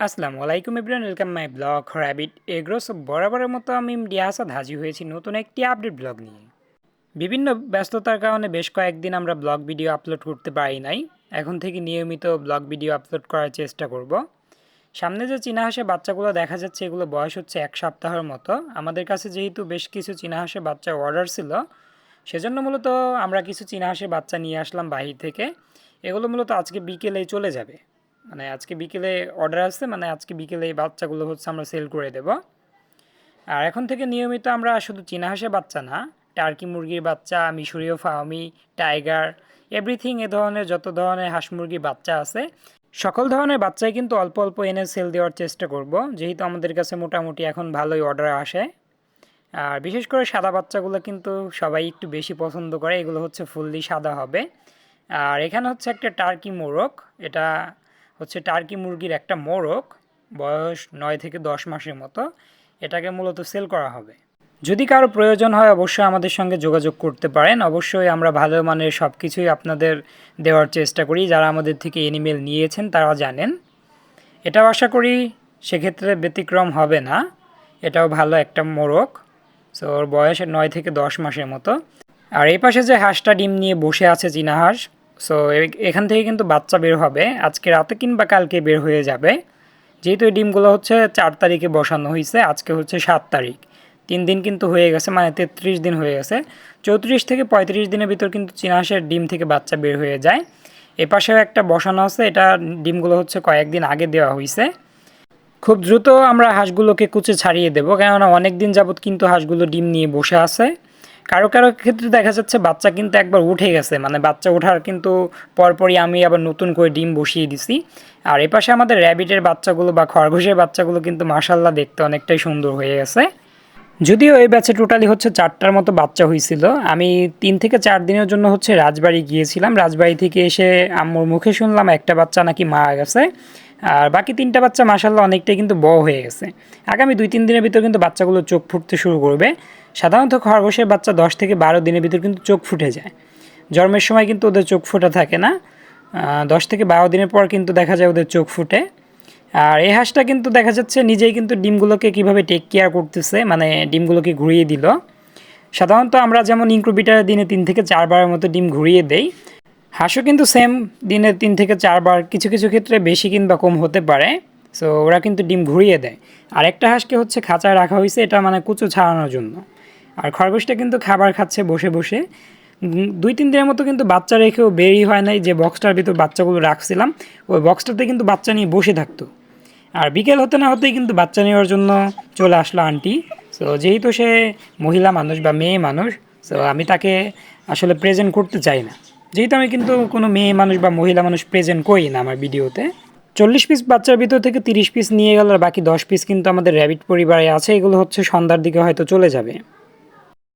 আসসালামু আলাইকুম everyone welcome my blog rabbit agro সব বরাবরের মতো আমি ইন্ডিয়া আসাদ হাজির হয়েছি নতুন একটি আপডেট ব্লগ নিয়ে। বিভিন্ন ব্যস্ততার কারণে বেশ কয়েকদিন আমরা ব্লগ ভিডিও আপলোড করতে পারি নাই। এখন থেকে নিয়মিত ব্লগ ভিডিও আপলোড করার চেষ্টা করব। সামনে যে চীনা হাঁসের বাচ্চাগুলো দেখা যাচ্ছে, এগুলো বয়স হচ্ছে এক সপ্তাহের মতো। আমাদের কাছে যেহেতু বেশ কিছু চীনা বাচ্চা অর্ডার ছিল, সেজন্য মূলত আমরা কিছু চীনা হাঁসের বাচ্চা নিয়ে আসলাম বাহির থেকে। এগুলো মূলত আজকে বিকেলেই চলে যাবে। মানে আজকে বিকেলে অর্ডার আসছে মানে আজকে বিকেলে এই বাচ্চাগুলো হচ্ছে আমরা সেল করে দেব। আর এখন থেকে নিয়মিত আমরা শুধু চীনা হাঁসের বাচ্চা না টার্কি মুরগির বাচ্চা, মিশরীয় ফার্মি টাইগার এভরিথিং এ ধরনের যত ধরনের হাঁস মুরগির বাচ্চা আছে, সকল ধরনের বাচ্চাই কিন্তু অল্প অল্প এনে সেল দেওয়ার চেষ্টা করব। যেহেতু আমাদের কাছে মোটামুটি এখন ভালোই অর্ডার আসে। আর বিশেষ করে সাদা বাচ্চাগুলো কিন্তু সবাই একটু বেশি পছন্দ করে, এগুলো হচ্ছে ফুললি সাদা হবে। আর এখানে হচ্ছে একটা টার্কি মোরগ, এটা হচ্ছে টার্কি মুরগির একটা মোরগ বয়স নয় থেকে দশ মাসের মতো। এটাকে মূলত সেল করা হবে। যদি কারও প্রয়োজন হয় অবশ্যই আমাদের সঙ্গে যোগাযোগ করতে পারেন। অবশ্যই আমরা ভালো মানের সব কিছুই আপনাদের দেওয়ার চেষ্টা করি। যারা আমাদের থেকে এনিমেল নিয়েছেন তারা জানেন। এটাও আশা করি সেক্ষেত্রে ব্যতিক্রম হবে না। এটাও ভালো একটা মোরগ। সো ওর বয়স নয় থেকে দশ মাসের মতো। আর এই পাশে যে হাঁসটা ডিম নিয়ে বসে আছে চীনা হাঁস সো এখান থেকে কিন্তু বাচ্চা বের হবে। আজকে রাতে কিংবা কালকে বের হয়ে যাবে। যেহেতু এই ডিমগুলো হচ্ছে চার তারিখে বসানো হয়েছে আজকে হচ্ছে সাত তারিখ। তিন দিন কিন্তু হয়ে গেছে মানে তেত্রিশ দিন হয়ে গেছে। চৌত্রিশ থেকে পঁয়ত্রিশ দিনের ভিতর কিন্তু চীনা হাঁসের ডিম থেকে বাচ্চা বের হয়ে যায়। এপাশেও একটা বসানো আছে, এটা ডিমগুলো হচ্ছে কয়েকদিন আগে দেওয়া হয়েছে খুব দ্রুত আমরা হাঁসগুলোকে কুচে ছাড়িয়ে দেবো, কেননা অনেক দিন যাবৎ কিন্তু হাঁসগুলো ডিম নিয়ে বসে আছে। কারও কারও ক্ষেত্রে দেখা যাচ্ছে বাচ্চা কিন্তু একবার উঠে গেছে মানে বাচ্চা ওঠার কিন্তু পরপরই আমি আবার নতুন করে ডিম বসিয়ে দিছি। আর এপাশে আমাদের র্যাবিটের বাচ্চাগুলো বা খরগোশের বাচ্চাগুলো কিন্তু মাসাল্লাহ দেখতে অনেকটাই সুন্দর হয়ে গেছে। যদিও এই ব্যাচে টোটালি হচ্ছে চারটার মতো বাচ্চা হয়েছিল আমি তিন থেকে চার দিনের জন্য হচ্ছে রাজবাড়ি গিয়েছিলাম। রাজবাড়ি থেকে এসে আম্মুর মুখে শুনলাম একটা বাচ্চা নাকি মারা গেছে। আর বাকি তিনটা বাচ্চা মাসাল্লাহ অনেকটাই কিন্তু বড় হয়ে গেছে। আগামী দুই, তিন দিনের ভিতর কিন্তু বাচ্চাগুলো চোখ ফুটতে শুরু করবে। সাধারণত খরগোশের বাচ্চা দশ থেকে বারো দিনের ভিতর কিন্তু চোখ ফুটে যায়। জন্মের সময় কিন্তু ওদের চোখ ফোটা থাকে না। দশ থেকে বারো দিনের পর কিন্তু দেখা যায় ওদের চোখ ফুটে। আর এই হাঁসটা কিন্তু দেখা যাচ্ছে নিজেই কিন্তু ডিমগুলোকে কীভাবে টেক কেয়ার করতেছে মানে ডিমগুলোকে ঘুরিয়ে দিল। সাধারণত আমরা যেমন ইনক্রুবিটারের দিনে তিন থেকে চারবারের মতো ডিম ঘুরিয়ে দেই হাঁসও কিন্তু সেম দিনে তিন থেকে চারবার কিছু কিছু ক্ষেত্রে বেশি কিংবা কম হতে পারে। সো ওরা কিন্তু ডিম ঘুরিয়ে দেয়। আর একটা হাঁসকে হচ্ছে খাঁচায় রাখা হয়েছে, এটা মানে কুচু ছাড়ানোর জন্য। আর খরগোশটা কিন্তু খাবার খাচ্ছে বসে বসে। দুই তিন দিনের মতো কিন্তু বাচ্চা রেখেও বেরি হয় নাই যে বক্সটার ভিতর বাচ্চাগুলো রাখছিলাম। ওই বক্সটাতে কিন্তু বাচ্চা নিয়ে বসে থাকতো। আর বিকেল হতে না হতেই কিন্তু বাচ্চা নেওয়ার জন্য চলে আসলো আন্টি। সো যেহেতু সে মহিলা মানুষ বা মেয়ে মানুষ সো আমি তাকে আসলে প্রেজেন্ট করতে চাই না। যেহেতু আমি কিন্তু কোনো মেয়ে মানুষ বা মহিলা মানুষ প্রেজেন্ট করি না আমার ভিডিওতে, চল্লিশ পিস বাচ্চার ভিতর থেকে তিরিশ পিস নিয়ে গেল আর বাকি দশ পিস কিন্তু আমাদের র্যাবিট পরিবারে আছে। এগুলো হচ্ছে সন্ধ্যার দিকে হয়তো চলে যাবে।